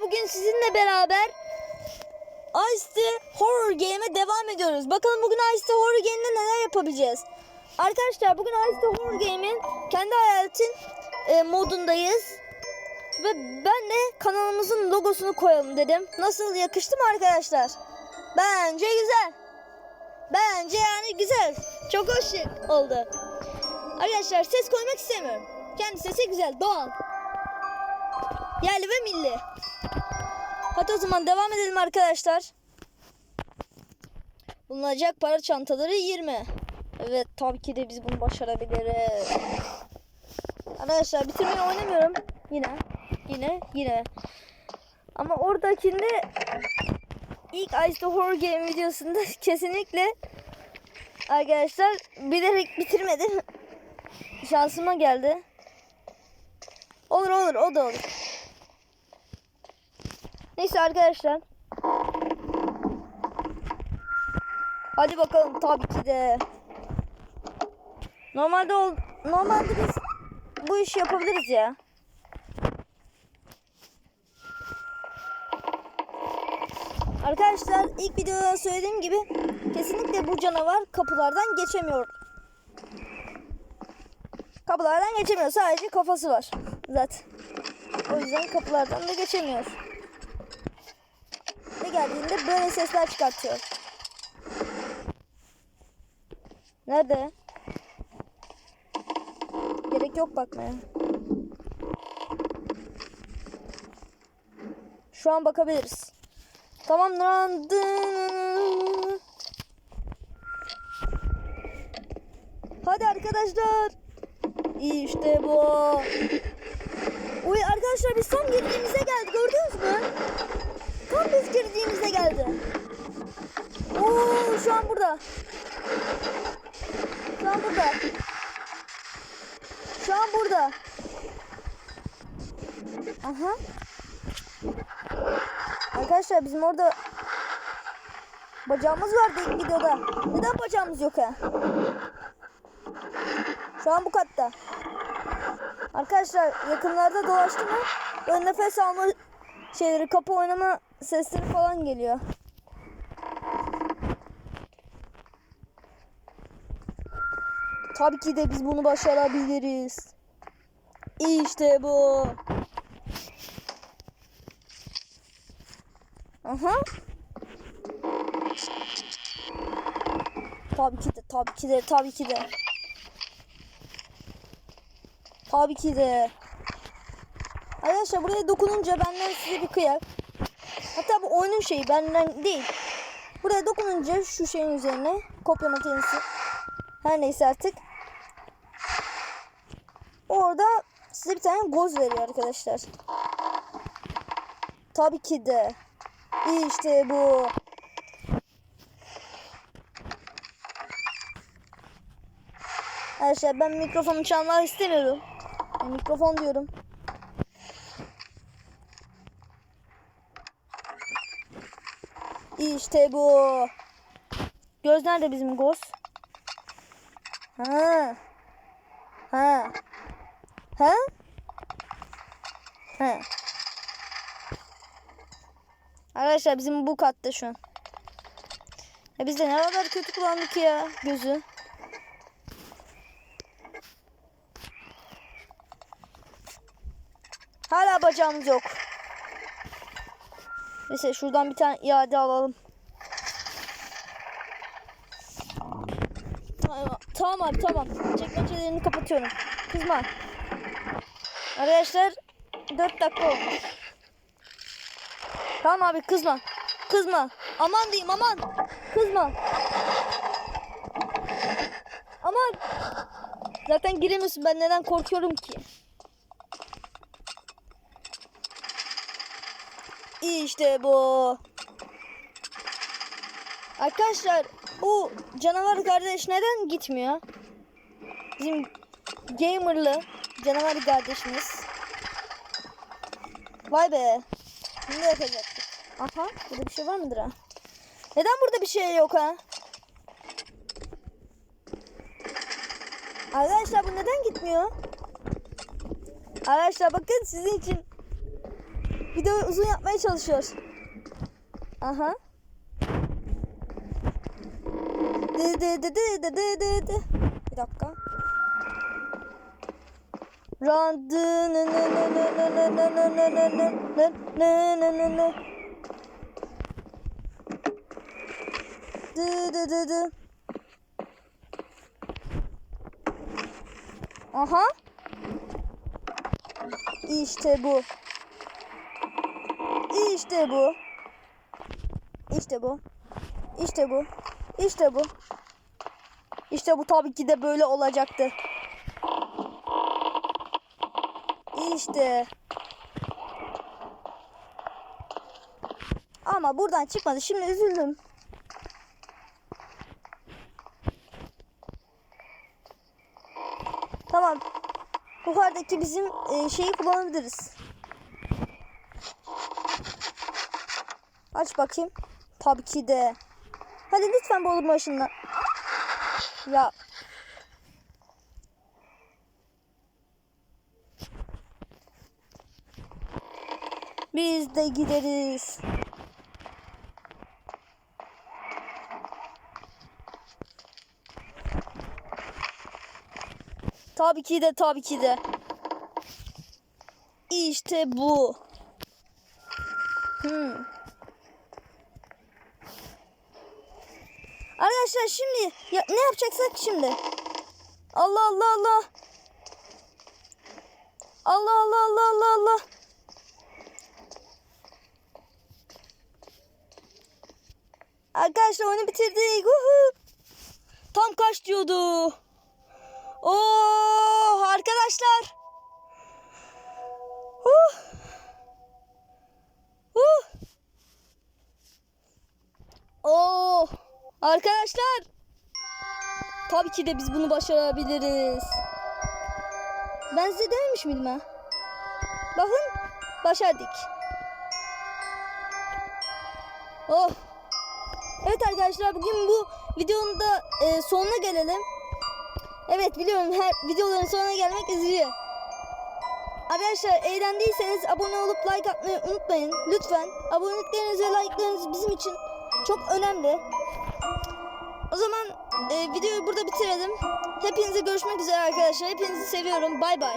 Bugün sizinle beraber Ice Horror Game'e devam ediyoruz. Bakalım bugün Ice Horror Game'de neler yapabileceğiz. Arkadaşlar bugün Ice Horror Game'in kendi hayatın e, modundayız. Ve ben de kanalımızın logosunu koyalım dedim. Nasıl yakıştı mı arkadaşlar? Bence güzel. Bence yani güzel. Çok hoş oldu. Arkadaşlar ses koymak istemiyorum. Kendi sesi güzel, doğal. Yerli ve milli. Hadi o zaman devam edelim arkadaşlar. Bulunacak para çantaları 20. Evet tabii ki de biz bunu başarabiliriz. Arkadaşlar bitirmeyi oynamıyorum. Yine. Yine. Yine. Ama oradakinde ilk Ice Horror Game videosunda kesinlikle arkadaşlar bilerek bitirmedim. Şansıma geldi. Olur olur o da olur. Neyse arkadaşlar. Hadi bakalım tabii ki de. Normalde ol, normalde biz bu işi yapabiliriz ya. Arkadaşlar ilk videoda söylediğim gibi kesinlikle bu canavar kapılardan geçemiyor. Kapılardan geçemiyor. Sadece kafası var. Zaten. O yüzden kapılardan da geçemiyor. Geldiğinde böyle sesler çıkartıyor. Nerede? Gerek yok bakmaya. Şu an bakabiliriz. Tamamlandı. Hadi arkadaşlar. İşte bu. Uy arkadaşlar biz tam girdiğimize geldi gördünüz mü? Tam biz girdiğimizde geldi. Oo şu an burada. Şu an burada. Şu an burada. Aha. Arkadaşlar bizim orada bacağımız vardı ilk videoda. Neden bacağımız yok ha? Şu an bu katta. Arkadaşlar yakınlarda dolaştı mı? Böyle nefes alma şeyleri, kapı oynama sesleri falan geliyor. Tabii ki de biz bunu başarabiliriz. İşte bu. Aha. Tabii ki de, tabii ki de, tabii ki de. Tabii ki de. Arkadaşlar buraya dokununca benden size bir kıyak. Hatta bu oyunun şeyi benden değil. Buraya dokununca şu şeyin üzerine kopya makinesi. Her neyse artık. Orada size bir tane goz veriyor arkadaşlar. Tabii ki de. İşte bu. Arkadaşlar ben mikrofonu çalmak istemiyorum. Mikrofon diyorum. İşte bu. Göz nerede bizim göz? Ha. Ha. Ha? Ha. Arkadaşlar bizim bu katta şu an. Ya biz de ne kadar kötü kullandık ya gözü. Hala bacağımız yok. Neyse şuradan bir tane iade alalım. Tamam, abi tamam. Çekmecelerini kapatıyorum. Kızma. Arkadaşlar 4 dakika olmuş. Tamam abi kızma. Kızma. Aman diyeyim aman. Kızma. Aman. Zaten giremiyorsun. Ben neden korkuyorum ki? İşte bu. Arkadaşlar bu canavar kardeş neden gitmiyor? Bizim gamerlı canavar kardeşimiz. Vay be. Ne yapacaktık? Aha burada bir şey var mıdır ha? Neden burada bir şey yok ha? Arkadaşlar bu neden gitmiyor? Arkadaşlar bakın sizin için videoyu uzun yapmaya çalışıyoruz. Aha. Dı dı dı dı dı dı dı dı. Bir dakika. Run dı nı nı nı nı nı nı nı nı nı nı nı nı nı nı nı. Dı dı dı dı. Aha. İşte bu. İşte bu. İşte bu. İşte bu. İşte bu. İşte bu tabii ki de böyle olacaktı. İşte. Ama buradan çıkmadı. Şimdi üzüldüm. Tamam. Yukarıdaki bizim e, şeyi kullanabiliriz. Aç bakayım. Tabii ki de. Hadi lütfen bolun başından. Ya. Biz de gideriz. Tabii ki de tabii ki de. İşte bu. Hmm. Arkadaşlar şimdi ya, ne yapacaksak şimdi. Allah Allah Allah. Allah Allah Allah Allah Allah. Arkadaşlar onu bitirdik. Uhu. Tam kaç diyordu. Oo arkadaşlar. Arkadaşlar. Tabii ki de biz bunu başarabiliriz. Ben size dememiş miydim ha? Bakın başardık. Oh. Evet arkadaşlar bugün bu videonun da e, sonuna gelelim. Evet biliyorum her videoların sonuna gelmek üzere. Arkadaşlar eğlendiyseniz abone olup like atmayı unutmayın. Lütfen abonelikleriniz ve like'larınız bizim için çok önemli. O zaman e, videoyu burada bitirelim. Hepinize görüşmek üzere arkadaşlar. Hepinizi seviyorum. Bay bay.